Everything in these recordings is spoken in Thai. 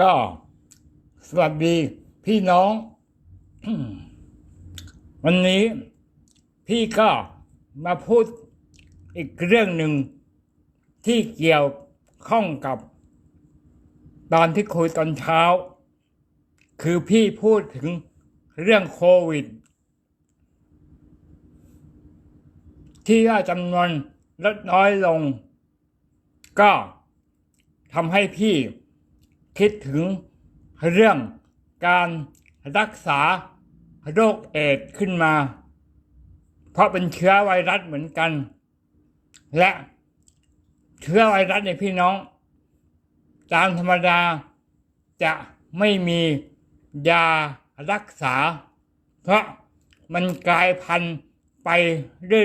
ก็สวัสดีพี่น้อง วันนี้พี่ก็มาพูดอีกเรื่องหนึ่งที่เกี่ยวข้องกับ ตอนที่คุยตอนเช้า คือพี่พูดถึงเรื่องโควิด ที่ว่าจำนวนลดน้อยลง ก็ทำให้พี่ คิดถึงเรื่องการรักษาโรคเอดส์ขึ้นมา เพราะเป็นเชื้อไวรัสเหมือนกัน และเชื้อไวรัสในพี่น้อง ตามธรรมดาจะไม่มียารักษา เพราะมันกลายพันธุ์ไป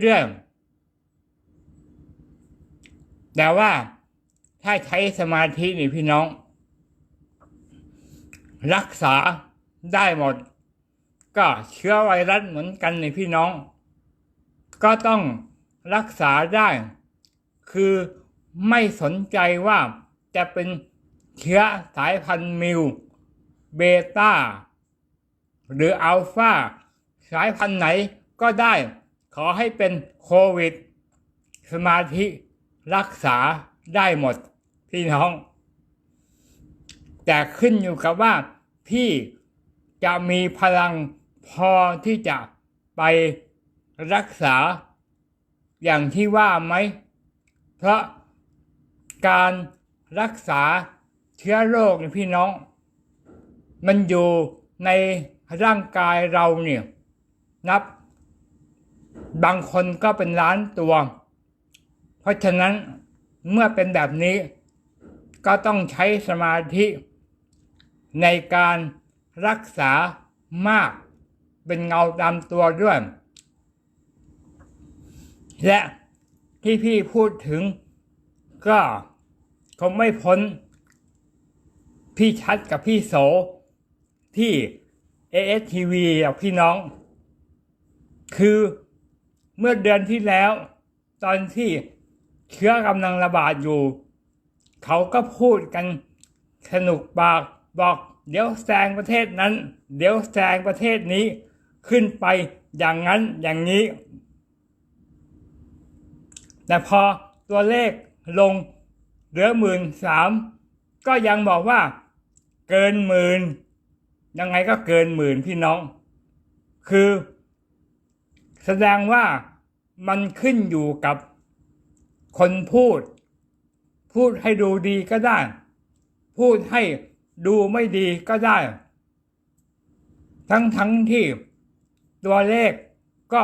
เรื่อยๆ แต่ว่าถ้าใช้สมาธินี่พี่น้อง รักษาได้หมด ก็เชื้อไวรัสเหมือนกันในพี่น้อง ก็ต้องรักษาได้ คือไม่สนใจว่าจะเป็นเชื้อสายพันธุ์มิว เบต้า หรืออัลฟาสายพันธุ์ไหนก็ได้ ขอให้เป็นโควิด สมาธิรักษาได้หมดพี่น้อง แต่ขึ้นอยู่กับว่า พี่จะมีพลังพอที่จะไปรักษาอย่างที่ว่าไหม เพราะการรักษาเชื้อโรคนี่พี่น้อง มันอยู่ในร่างกายเราเนี่ยนับบางคนก็เป็นล้านตัว เพราะฉะนั้นเมื่อเป็นแบบนี้ก็ต้องใช้สมาธิ ในการรักษามากเป็นเงาตามตัวด้วย และที่พี่พูดถึงก็คงไม่พ้น พี่ชัดกับพี่โสที่ ASTV กับพี่น้อง คือเมื่อเดือนที่แล้ว ตอนที่เชื้อกำลังระบาดอยู่ เขาก็พูดกันสนุกปาก บอกเดี๋ยวแซงประเทศนั้น เดี๋ยวแซงประเทศนี้ขึ้นไปอย่างนั้นอย่างนี้ แต่พอตัวเลขลงเหลือหมื่นสามก็ยังบอกว่าเกินหมื่นยังไงก็เกินหมื่นพี่น้อง คือแสดงว่ามันขึ้นอยู่กับคนพูด พูดให้ดูดีก็ได้ พูดให้ ดูไม่ดีก็ได้ ทั้งทั้งที่ตัวเลขก็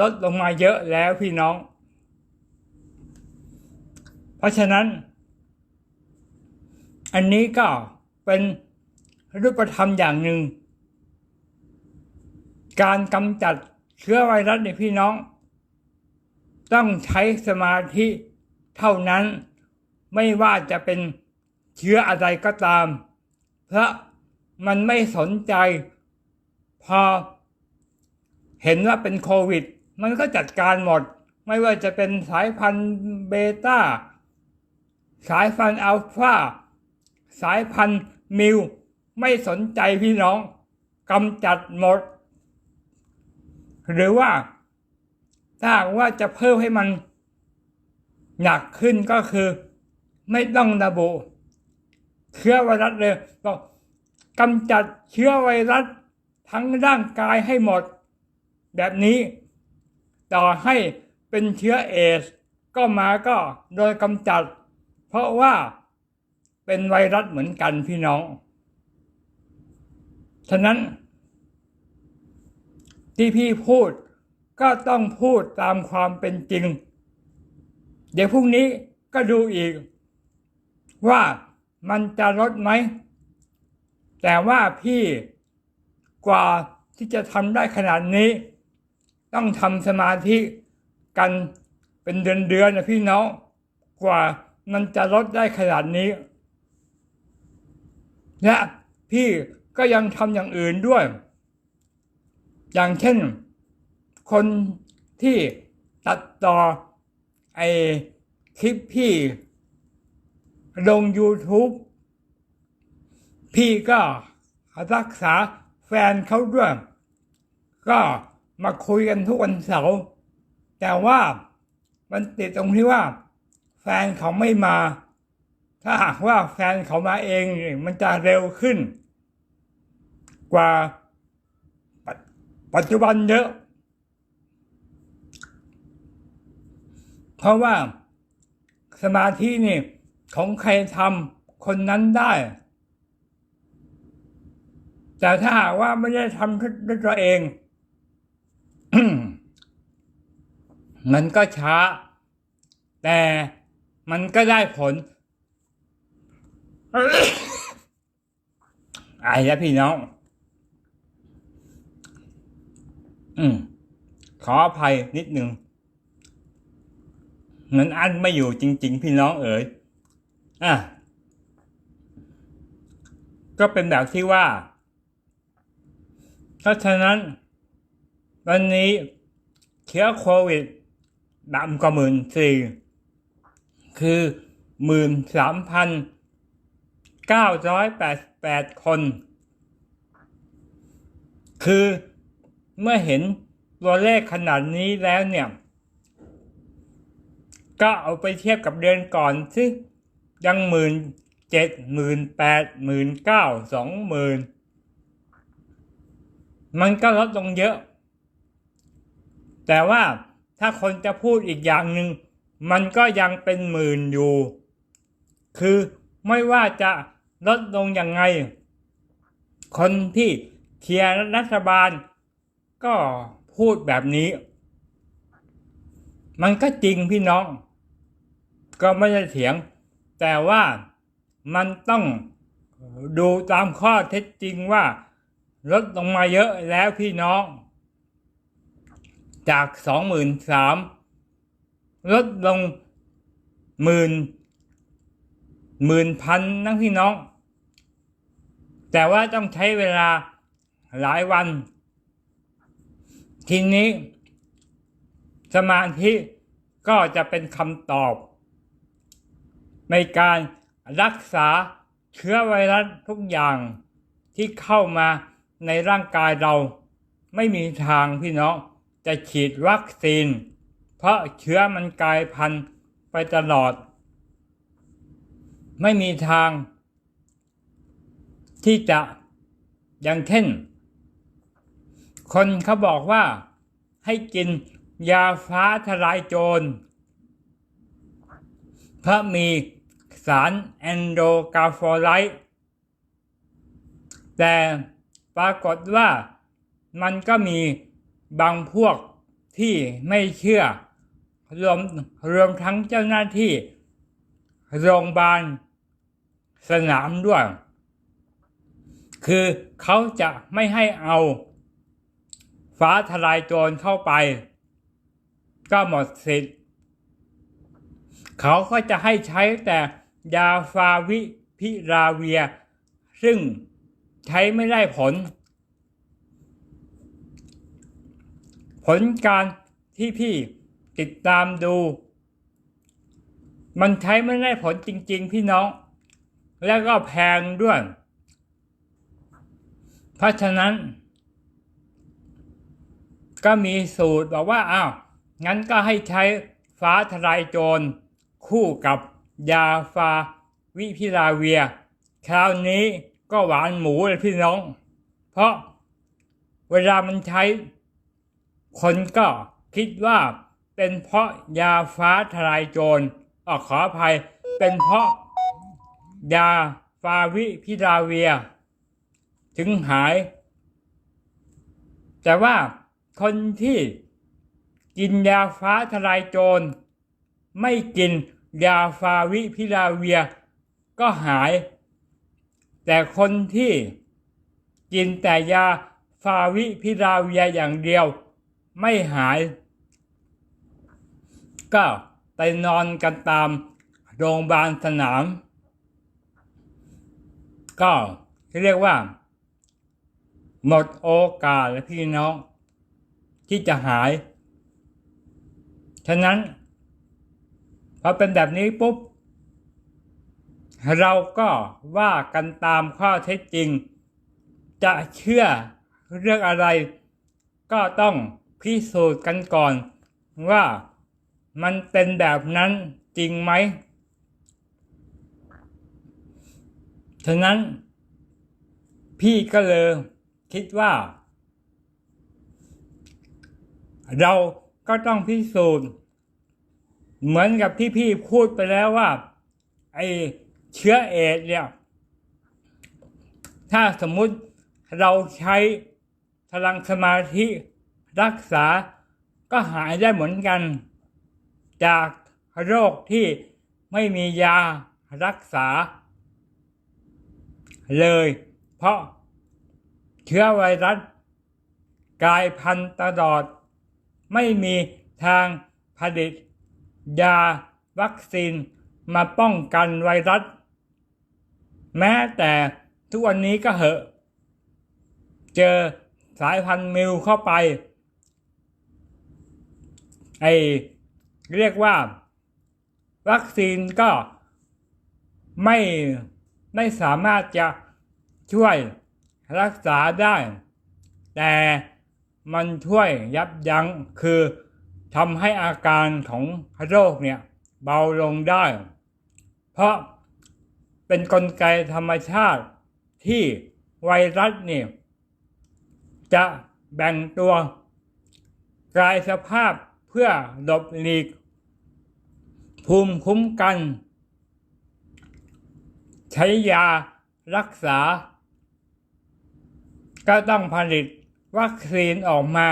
ลดลงมาเยอะแล้วพี่น้อง เพราะฉะนั้น อันนี้ก็เป็นรูปธรรมอย่างหนึ่ง การกำจัดเชื้อไวรัสในพี่น้อง ต้องใช้สมาธิเท่านั้นไม่ว่าจะเป็นเชื้ออะไรก็ตาม เพราะมันไม่สนใจ พอ เห็นว่าเป็นโควิด มันก็จัดการหมด ไม่ว่าจะเป็นสายพันธุ์เบต้า สายพันธุ์อัลฟาสายพันธุ์มิว ไม่สนใจพี่น้องกำจัดหมด หรือว่า ถ้าว่าจะเพิ่มให้มันหนักขึ้นก็คือ ไม่ต้องระบุ เชื้อไวรัสเลยบอกกำจัดเชื้อไวรัสทั้งร่างกายให้หมด แบบนี้ ต่อให้เป็นเชื้อเอส ก็มาก็โดยกำจัด เพราะว่าเป็นไวรัสเหมือนกันพี่น้อง ฉะนั้น ที่พี่พูดก็ต้องพูดตามความเป็นจริง เดี๋ยวพรุ่งนี้ก็ดูอีกว่า มันจะลดไหม แต่ว่าพี่กว่าที่จะทำได้ขนาดนี้ ต้องทำสมาธิกันเป็นเดือนๆนะพี่น้องกว่ามันจะลดได้ขนาดนี้ และพี่ก็ยังทำอย่างอื่นด้วย อย่างเช่น คนที่ตัดต่อไอคลิปพี่ ลง YouTube พี่ก็รักษาแฟนเขาด้วย ก็มาคุยกันทุกวันเสาร์แต่ว่ามันติดตรงที่ว่า แฟนเขาไม่มา ถ้าหากว่าแฟนเขามาเองมันจะเร็วขึ้น กว่าปปัจจุบันเยอะ เพราะว่าสมาธินี่ ของใครทำคนนั้นได้ แต่ถ้าหากว่าไม่ได้ทำด้วยตัวเอง มันก็ช้า แต่มันก็ได้ผลอ้แล้วพี่น้อง อืม ขออภัยนิดหนึ่งมันอันไม่อยู่จริง ๆ พี่น้องเอ๋ย อะก็เป็นแบบที่ว่า เพราะฉะนั้น วันนี้เชื้อโควิดต่ำกว่าหมื่นสี่คือหมื่นสามพันเก้าร้อยแปดแปดคน คือเมื่อเห็นตัวเลขขนาดนี้แล้วเนี่ย ก็เอาไปเทียบกับเดือนก่อนซึ่ง ยังหมื่นเจ็ดหมื่นแปดหมื่นเก้าสองหมื่นมันก็ลดลงเยอะ แต่ว่าถ้าคนจะพูดอีกอย่างหนึ่งมันก็ยังเป็นหมื่นอยู่ คือไม่ว่าจะลดลงยังไง คนที่เชียร์รัฐบาล ก็พูดแบบนี้ มันก็จริงพี่น้อง ก็ไม่ได้เถียง แต่ว่ามันต้องดูตามข้อเท็จจริงว่าลดลงมาเยอะแล้วพี่น้อง จากสองหมื่นสามลดลงหมื่นหมื่นพันนั่งพี่น้อง แต่ว่าต้องใช้เวลาหลายวัน ทีนี้ สมาธิก็จะเป็นคำตอบ ในการรักษาเชื้อไวรัสทุกอย่างที่เข้ามาในร่างกายเรา ไม่มีทางพี่น้องจะฉีดวัคซีน เพราะเชื้อมันกลายพันธุ์ไปตลอด ไม่มีทาง ที่จะอย่างเช่น คนเขาบอกว่าให้กินยาฟ้าทลายโจร เพราะมี สารแอนโดกาฟอไลต์แต่ปรากฏว่ามันก็มีบางพวกที่ไม่เชื่อ รวมรวมทั้งเจ้าหน้าที่ โรงพยาบาลสนามด้วย คือเขาจะไม่ให้เอาฟ้าทลายโจรเข้าไป ก็หมดสิทธิ์ เขาก็จะให้ใช้แต่ ยาฟาวิพิราเวีย ซึ่งใช้ไม่ได้ผล ผลการที่พี่ติดตามดู มันใช้ไม่ได้ผลจริง ๆ พี่น้อง แล้วก็แพงด้วย เพราะฉะนั้น ก็มีสูตรบอกว่าอ้าวงั้นก็ให้ใช้ฟ้าทลายโจรคู่กับ ยาฟาวิพิลาเวีย คราวนี้ก็หวานหมูเลยพี่น้อง เพราะเวลามันใช้ คนก็คิดว่าเป็นเพราะยาฟ้าทลายโจรออขออภัย เป็นเพราะยาฟาวิพิลาเวีย ถึงหาย แต่ว่าคนที่กินยาฟ้าทลายโจร ไม่กิน ยาฟาวิพิลาเวีย ก็หาย แต่คนที่กินแต่ยาฟาวิพิลาเวียอย่างเดียวไม่หาย ก็ไปนอนกันตามโรงพยาบาลสนาม ก็เรียกว่า หมดโอกาสแล้วพี่น้อง ที่จะหาย ฉะนั้น พอเป็นแบบนี้ปุ๊บ เราก็ว่ากันตามข้อเท็จจริง จะเชื่อเรื่องอะไร ก็ต้องพิสูจน์กันก่อนว่ามันเป็นแบบนั้นจริงไหม ฉะนั้น พี่ก็เลยคิดว่า เราก็ต้องพิสูจน์ เหมือนกับที่พี่พูดไปแล้วว่า ไอเชื้อเอดส์เนี่ย ถ้าสมมุติเราใช้พลังสมาธิรักษาก็หายได้เหมือนกัน จากโรคที่ไม่มียารักษา เลย เพราะเชื้อไวรัสกลายพันธุ์ตลอด ไม่มีทางผลิต ยา วัคซีน มาป้องกันไวรัส แม้แต่ทุกวันนี้ก็เหอะ เจอสายพันธุ์มิวเข้าไป ไอเรียกว่า วัคซีนก็ไม่ไม่สามารถจะช่วยรักษาได้ แต่มันช่วยยับยั้งคือ ทำให้อาการของโรคเนี่ยเบาลงได้ เพราะเป็นนกลไกธรรมชาติที่ไวรัสเนี่ยจะแบ่งตัวกลายสภาพเพื่อหลบหลีก ภูมิคุ้มกัน ใช้ยารักษา ก็ต้องผลิตวัคซีนออกมา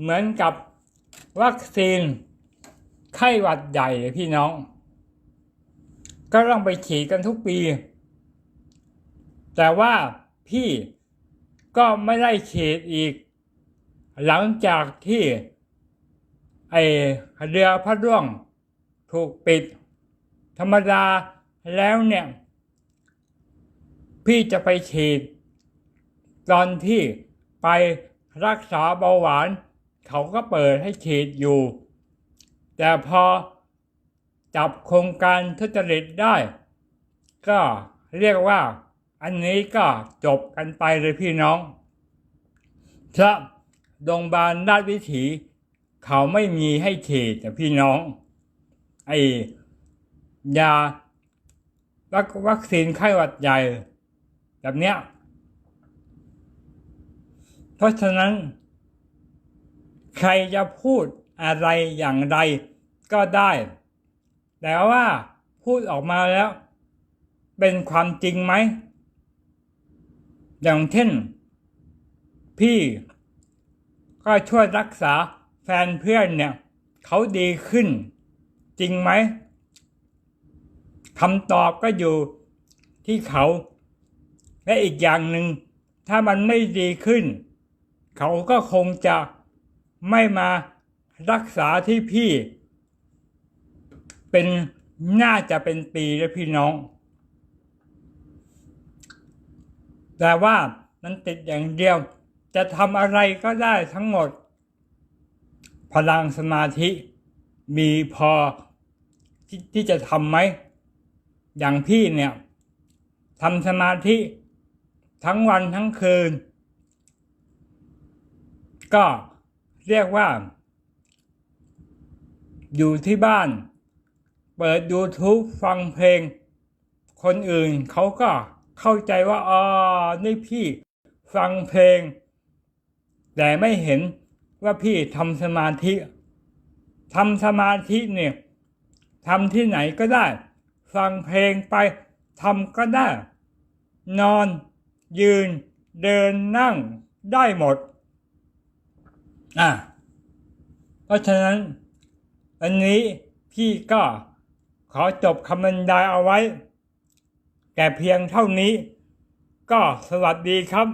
เหมือนกับ วัคซีน ไข้หวัดใหญ่เลยพี่น้อง ก็ต้องไปฉีดกันทุกปี แต่ว่าพี่ก็ไม่ได้ฉีดอีก หลังจากที่ ไอเรือพระร่วงถูกปิด ธรรมดาแล้วเนี่ย พี่จะไปฉีด ตอนที่ไปรักษาเบาหวาน เขาก็เปิดให้ฉีดอยู่ แต่พอจับโครงการทุจริตได้ ก็เรียกว่าอันนี้ก็จบกันไปเลยพี่น้องเพระโรงพยาบาลราชวิถี เขาไม่มีให้ฉีดแต่พี่น้อง ไอ้ยาวัควัคซีนไข้หวัดใหญ่แบบเนี้ย เพราะฉะนั้น ใครจะพูดอะไรอย่างไรก็ได้ แต่ว่าพูดออกมาแล้ว เป็นความจริงไหม อย่างเช่น พี่ก็ช่วยรักษาแฟนเพื่อนเนี่ย เขาดีขึ้น จริงไหมคำตอบก็อยู่ที่เขา และอีกอย่างหนึ่ง ถ้ามันไม่ดีขึ้น เขาก็คงจะ ไม่มารักษาที่พี่ เป็นน่าจะเป็นปีแล้วพี่น้อง แต่ว่ามันติดอย่างเดียว จะทำอะไรก็ได้ทั้งหมด พลังสมาธิมีพอทที่จะทำไหม อย่างพี่เนี่ยทำสมาธิทั้งวันทั้งคืน ก็ เรียกว่า อยู่ที่บ้าน เปิด YouTube ฟังเพลง คนอื่นเขาก็เข้าใจว่าอ๋อนี่พี่ฟังเพลง แต่ไม่เห็นว่าพี่ทำสมาธิทำสมาธิเนี่ยทำที่ไหนก็ได้ ฟังเพลงไปทำก็ได้ นอน ยืน เดินนั่งได้หมด อะเพราะฉะนั้น อันนี้พี่ก็ขอจบคำบรรยายเอาไว้ แต่เพียงเท่านี้ ก็สวัสดีครับ